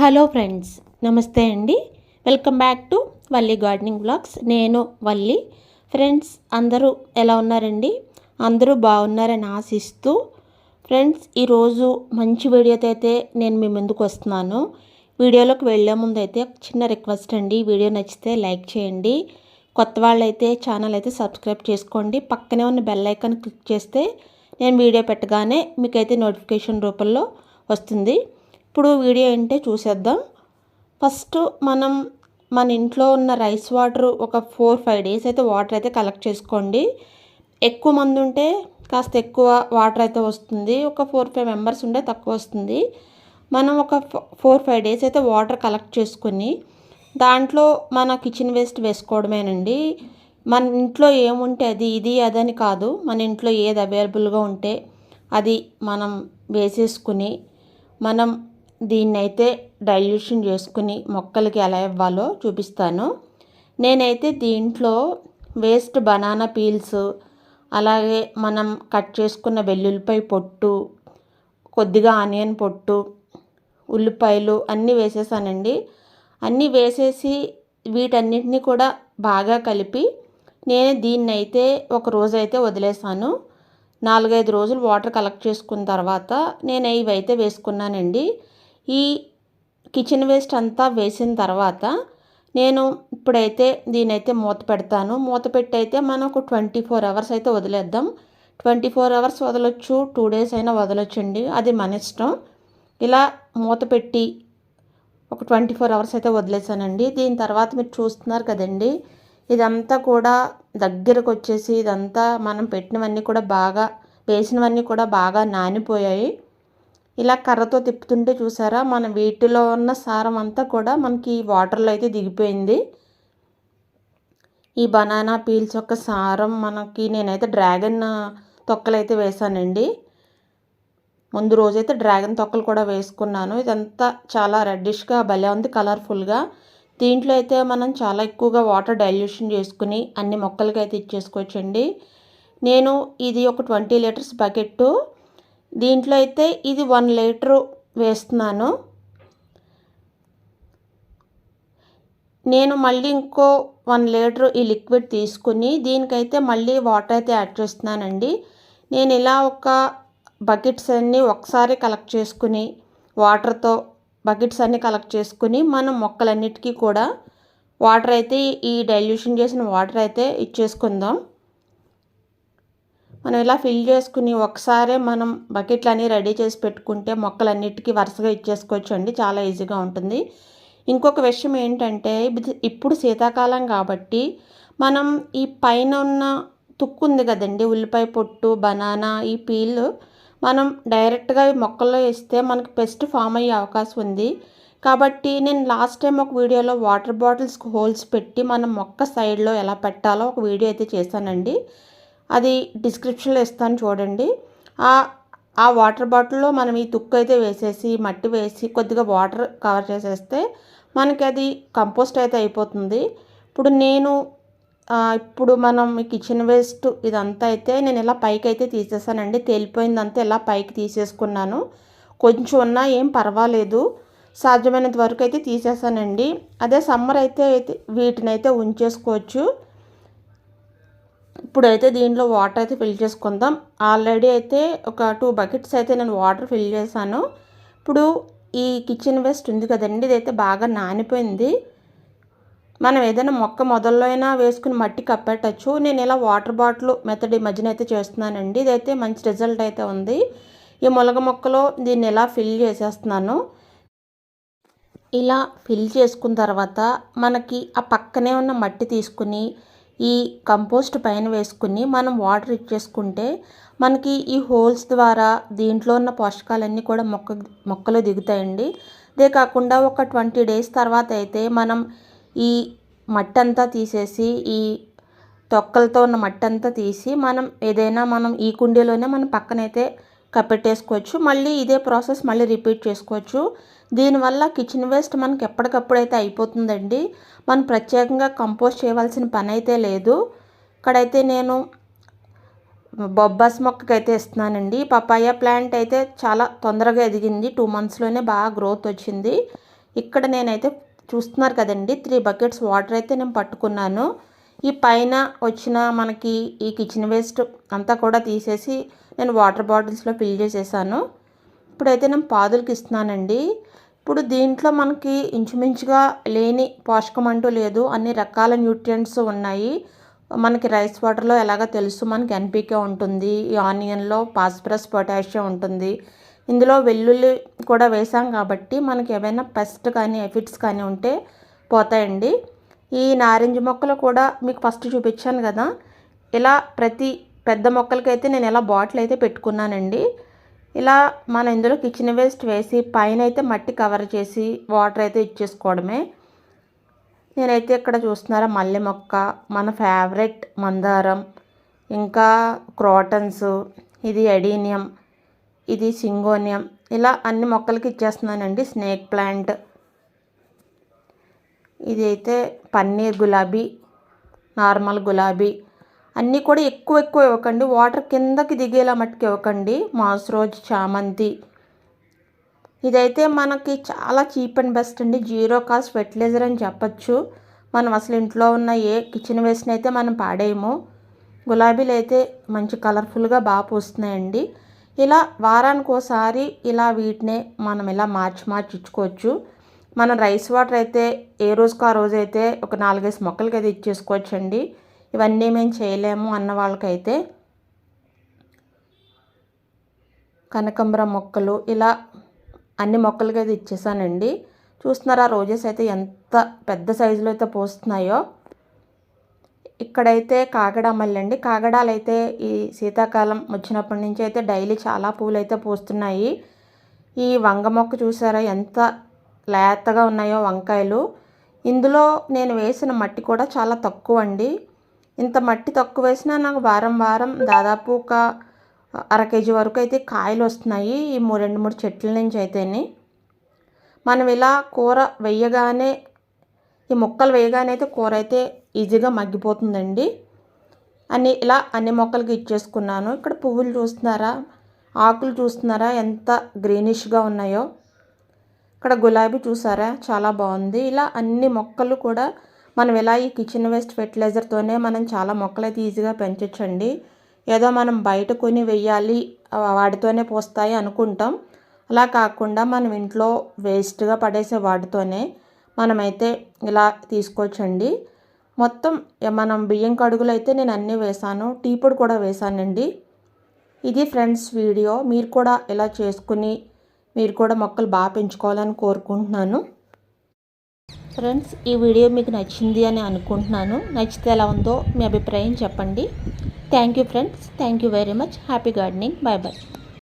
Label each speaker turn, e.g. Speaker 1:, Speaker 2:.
Speaker 1: Hello friends నమస్తే అండి. Welcome back to Valli gardening blogs. నేను వల్లి. ఫ్రెండ్స్ అందరూ ఎలా ఉన్నారండి? అందరూ బాగున్నారని ఆశిస్తూ ఫ్రెండ్స్ ఈరోజు మంచి వీడియోతో అయితే నేను మీ ముందుకు వస్తున్నాను. వీడియోలోకి వెళ్ళే ముందు అయితే ఒక చిన్న రిక్వెస్ట్ అండి. వీడియో నచ్చితే లైక్ చేయండి. కొత్త వాళ్ళైతే ఛానల్ అయితే సబ్స్క్రైబ్ చేసుకోండి. పక్కనే ఉన్న బెల్ ఐకాన్ క్లిక్ చేస్తే నేను వీడియో పెట్టగానే మీకైతే నోటిఫికేషన్ రూపంలో వస్తుంది. ఇప్పుడు వీడియో ఏంటో చూసేద్దాం. ఫస్ట్ మనం మన ఇంట్లో ఉన్న రైస్ వాటర్ ఒక ఫోర్ ఫైవ్ డేస్ అయితే వాటర్ అయితే కలెక్ట్ చేసుకోండి. ఎక్కువ మంది ఉంటే కాస్త ఎక్కువ వాటర్ అయితే వస్తుంది. ఒక ఫోర్ ఫైవ్ మెంబర్స్ ఉంటే తక్కువ వస్తుంది. మనం ఒక ఫోర్ ఫైవ్ డేస్ అయితే వాటర్ కలెక్ట్ చేసుకుని దాంట్లో మన కిచెన్ వేస్ట్ వేసుకోవడమేనండి. మన ఇంట్లో ఏముంటే అది ఇది అదని కాదు. మన ఇంట్లో ఏది అవైలబుల్గా ఉంటే అది మనం వేసేసుకుని మనం దీన్నైతే డైల్యూషన్ చేసుకుని మొక్కలకి ఎలా ఇవ్వాలో చూపిస్తాను. నేనైతే దీంట్లో వేస్ట్ బనానా పీల్స్ అలాగే మనం కట్ చేసుకున్న వెల్లుల్లిపాయ పొట్టు కొద్దిగా ఆనియన్ పొట్టు ఉల్లిపాయలు అన్నీ వేసేసానండి. అన్నీ వేసేసి వీటన్నిటిని కూడా బాగా కలిపి నేను దీన్ని అయితే ఒక రోజు అయితే వదిలేసాను. నాలుగైదు రోజులు వాటర్ కలెక్ట్ చేసుకున్న తర్వాత నేను ఇవైతే వేసుకున్నానండి. ఈ కిచెన్ వేస్ట్ అంతా వేసిన తర్వాత నేను ఇప్పుడైతే దీనైతే మూత పెడతాను. మూత పెట్టి అయితే మనం ఒక ట్వంటీ ఫోర్ అవర్స్ అయితే వదిలేద్దాం. ట్వంటీ ఫోర్ అవర్స్ వదలొచ్చు టూ డేస్ అయినా వదలొచ్చండి. అది మన ఇష్టం. ఇలా మూత పెట్టి ఒక ట్వంటీ ఫోర్ అవర్స్ అయితే వదిలేసానండి. దీని తర్వాత మీరు చూస్తున్నారు కదండి. ఇదంతా కూడా దగ్గరకు వచ్చేసి ఇదంతా మనం పెట్టినవన్నీ కూడా బాగా వేసినవన్నీ కూడా బాగా నానిపోయాయి. ఇలా కర్రతో తిప్పుతుంటే చూసారా మన వీటిలో ఉన్న సారం అంతా కూడా మనకి వాటర్లో అయితే దిగిపోయింది. ఈ బనానా పీల్స్ యొక్క సారం మనకి నేనైతే డ్రాగన్ తొక్కలు అయితే వేసానండి ముందు రోజైతే డ్రాగన్ తొక్కలు కూడా వేసుకున్నాను. ఇదంతా చాలా రెడ్డిష్గా భలే ఉంది కలర్ఫుల్గా దీంట్లో అయితే మనం చాలా ఎక్కువగా వాటర్ డైల్యూషన్ చేసుకుని అన్ని మొక్కలకి అయితే ఇచ్చేసుకోవచ్చండి. నేను ఇది ఒక ట్వంటీ లీటర్స్ బకెట్టు దీంట్లో అయితే ఇది వన్ లీటరు వేస్తున్నాను. నేను మళ్ళీ ఇంకో వన్ లీటర్ ఈ లిక్విడ్ తీసుకుని దీనికైతే మళ్ళీ వాటర్ అయితే యాడ్ చేస్తున్నానండి. నేను ఇలా ఒక బకెట్స్ అన్నీ ఒకసారి కలెక్ట్ చేసుకుని వాటర్తో బకెట్స్ అన్నీ కలెక్ట్ చేసుకుని మనం మొక్కలన్నిటికీ కూడా వాటర్ అయితే ఈ డైల్యూషన్ చేసిన వాటర్ అయితే ఇచ్చేసుకుందాం. మనం ఇలా ఫిల్ చేసుకుని ఒకసారే మనం బకెట్లు అన్నీ రెడీ చేసి పెట్టుకుంటే మొక్కలన్నిటికీ వరుసగా ఇచ్చేసుకోవచ్చు అండి చాలా ఈజీగా ఉంటుంది. ఇంకొక విషయం ఏంటంటే ఇప్పుడు శీతాకాలం కాబట్టి మనం ఈ పైన ఉన్న తుక్కు ఉంది కదండి ఉల్లిపాయ పొట్టు బనానా ఈ పీల్ మనం డైరెక్ట్గా మొక్కల్లో వేస్తే మనకి పెస్ట్ ఫామ్ అయ్యే అవకాశం ఉంది. కాబట్టి నేను లాస్ట్ టైం ఒక వీడియోలో వాటర్ బాటిల్స్కి హోల్స్ పెట్టి మనం మొక్క సైడ్లో ఎలా పెట్టాలో ఒక వీడియో అయితే చేశానండి. అది డిస్క్రిప్షన్లో ఇస్తాను చూడండి. ఆ వాటర్ బాటిల్లో మనం ఈ తుక్కు అయితే వేసేసి మట్టి వేసి కొద్దిగా వాటర్ కవర్ చేసేస్తే మనకి అది కంపోస్ట్ అయితే అయిపోతుంది. ఇప్పుడు నేను ఇప్పుడు మనం కిచెన్ వేస్ట్ ఇదంతా అయితే నేను ఇలా పైకి అయితే తీసేసానండి. తేలిపోయిందంతా ఇలా పైకి తీసేసుకున్నాను. కొంచెం ఉన్నా ఏం పర్వాలేదు. సాధ్యమైనంత వరకు అయితే తీసేసానండి. అదే సమ్మర్ అయితే వీటిని అయితే ఉంచేసుకోవచ్చు. ఇప్పుడైతే దీంట్లో వాటర్ అయితే ఫిల్ చేసుకుందాం. ఆల్రెడీ అయితే ఒక టూ బకెట్స్ అయితే నేను వాటర్ ఫిల్ చేశాను. ఇప్పుడు ఈ కిచెన్ వేస్ట్ ఉంది కదండి ఇదైతే బాగా నానిపోయింది. మనం ఏదైనా మొక్క మొదల్లో అయినా వేసుకుని మట్టి కప్పెట్టచ్చు నేను ఇలా వాటర్ బాటిల్ మెథడ్ ఈ మధ్యన అయితే చేస్తున్నానండి. ఇదైతే మంచి రిజల్ట్ అయితే ఉంది. ఈ మొలగ మొక్కలో దీన్ని ఇలా ఫిల్ చేసేస్తున్నాను. ఇలా ఫిల్ చేసుకున్న తర్వాత మనకి ఆ పక్కనే ఉన్న మట్టి తీసుకుని ఈ కంపోస్ట్ పైన వేసుకుని మనం వాటర్ ఇచ్చేసుకుంటే మనకి ఈ హోల్స్ ద్వారా దీంట్లో ఉన్న పోషకాలన్నీ కూడా మొక్క మొక్కలు దిగుతాయండి. అదే కాకుండా ఒక ట్వంటీ డేస్ తర్వాత అయితే మనం ఈ మట్టి అంతా తీసేసి ఈ తొక్కలతో ఉన్న మట్టి అంతా తీసి మనం ఏదైనా మనం ఈ కుండీలోనే మనం పక్కనైతే కప్పెట్టేసుకోవచ్చు. మళ్ళీ ఇదే ప్రాసెస్ మళ్ళీ రిపీట్ చేసుకోవచ్చు. దీనివల్ల కిచెన్ వేస్ట్ మనకి ఎప్పటికప్పుడు అయితే అయిపోతుందండి. మనం ప్రత్యేకంగా కంపోస్ట్ చేయవలసిన పని అయితే లేదు. ఇక్కడైతే నేను బొబ్బాస్ మొక్కకి అయితే ఇస్తున్నానండి. పపాయ ప్లాంట్ అయితే చాలా తొందరగా ఎదిగింది. టూ మంత్స్లోనే బాగా గ్రోత్ వచ్చింది. ఇక్కడ నేనైతే చూస్తున్నారు కదండి త్రీ బకెట్స్ వాటర్ అయితే నేను పట్టుకున్నాను. ఈ పైన వచ్చిన మనకి ఈ కిచెన్ వేస్ట్ అంతా కూడా తీసేసి నేను వాటర్ బాటిల్స్లో ఫిల్ చేసేసాను. ఇప్పుడైతే నేను పాదులకి ఇస్తున్నానండి. ఇప్పుడు దీంట్లో మనకి ఇంచుమించుగా లేని పోషకం అంటూ లేదు. అన్ని రకాల న్యూట్రియంట్స్ ఉన్నాయి. మనకి రైస్ వాటర్లో ఎలాగ తెలుసు. మనకి ఎన్పికే ఉంటుంది. ఈ ఆనియన్లో పాస్పరస్ పొటాషియం ఉంటుంది. ఇందులో వెల్లుల్లి కూడా వేసాం కాబట్టి మనకి ఏమైనా పెస్ట్ కానీ ఎఫిట్స్ కానీ ఉంటే పోతాయండి. ఈ నారింజ మొక్కలు కూడా మీకు ఫస్ట్ చూపించాను కదా. ఇలా ప్రతి పెద్ద మొక్కలకైతే నేను ఇలా బాటిల్ అయితే పెట్టుకున్నానండి. ఇలా మనం ఇందులో కిచెన్ వేస్ట్ వేసి పైన అయితే మట్టి కవర్ చేసి వాటర్ అయితే ఇచ్చేసుకోవడమే నేనైతే ఇక్కడ చూస్తున్నారా మల్లె మొక్క మన ఫేవరెట్ మందారం ఇంకా క్రోటన్స్ ఇది ఎడీనియం ఇది సింగోనియం ఇలా అన్ని మొక్కలకి ఇచ్చేస్తున్నానండి స్నేక్ ప్లాంట్ ఇది అయితే పన్నీర్ గులాబీ నార్మల్ గులాబీ. అన్నీ కూడా ఎక్కువ ఎక్కువ ఇవ్వకండి. వాటర్ కిందకి దిగేలా మట్టుకు ఇవ్వకండి. మాస్ రోజ్ చామంతి. ఇదైతే మనకి చాలా చీప్ అండ్ బెస్ట్ అండి. జీరో కాస్ట్ ఫెర్టిలైజర్ అని చెప్పచ్చు. మనం అసలు ఇంట్లో ఉన్న ఏ కిచెన్ వేస్ట్ని అయితే మనం పాడేయము. గులాబీలు అయితే మంచి కలర్ఫుల్గా బాగా పూస్తున్నాయండి. ఇలా వారానికి ఒకసారి ఇలా వీటినే మనం ఇలా మార్చి మార్చి ఇచ్చుకోవచ్చు. మనం రైస్ వాటర్ అయితే ఏ రోజుకు ఆ రోజు అయితే ఒక నాలుగైదు మొక్కలకి అయితే ఇచ్చేసుకోవచ్చండి. ఇవన్నీ మేము చేయలేము అన్న వాళ్ళకైతే కనకంబర మొక్కలు ఇలా అన్ని మొక్కలకి అయితే ఇచ్చేసానండి. చూస్తున్నారా రోజెస్ అయితే ఎంత పెద్ద సైజులో అయితే పోస్తున్నాయో. ఇక్కడైతే కాగడ మల్లండి కాగడాలు అయితే ఈ శీతాకాలం వచ్చినప్పటి నుంచి అయితే డైలీ చాలా పూలు అయితే పూస్తున్నాయి. ఈ వంగ మొక్క చూసారా ఎంత లేతగా ఉన్నాయో వంకాయలు. ఇందులో నేను వేసిన మట్టి కూడా చాలా తక్కువ అండి ఇంత మట్టి తక్కువ వేసినా నాకు వారం వారం దాదాపు ఒక అర కేజీ వరకు అయితే కాయలు వస్తున్నాయి. ఈ రెండు మూడు చెట్ల నుంచి అయితేనే. మనం ఇలా కూర వేయగానే ఈ మొక్కలు వేయగానే అయితే కూర అయితే ఈజీగా మగ్గిపోతుందండి. అని ఇలా అన్ని మొక్కలకి ఇచ్చేసుకున్నాను. ఇక్కడ పువ్వులు చూస్తున్నారా? ఆకులు చూస్తున్నారా? ఎంత గ్రీనిష్గా ఉన్నాయో. ఇక్కడ గులాబీ చూసారా? చాలా బాగుంది. ఇలా అన్ని మొక్కలు కూడా మనం ఇలా ఈ కిచెన్ వేస్ట్ ఫెర్టిలైజర్తోనే మనం చాలా మొక్కలు అయితే ఈజీగా పెంచొచ్చండి. ఏదో మనం బయట కొని వెయ్యాలి వాటితోనే పోస్తాయి అనుకుంటాం. అలా కాకుండా మనం ఇంట్లో వేస్ట్గా పడేసే వాటితోనే మనమైతే ఇలా తీసుకోవచ్చండి. మొత్తం మనం బియ్యం కడుగులు అయితే నేను అన్నీ వేసాను టీ పొడి కూడా వేసానండి. ఇది ఫ్రెండ్స్ వీడియో మీరు కూడా ఇలా చేసుకుని మీరు కూడా మొక్కలు బాగా పెంచుకోవాలని కోరుకుంటున్నాను. ఫ్రెండ్స్ ఈ వీడియో మీకు నచ్చింది అని అనుకుంటున్నాను. నచ్చితే ఎలా ఉందో మీ అభిప్రాయం చెప్పండి. Thank you friends thank you very much happy gardening bye bye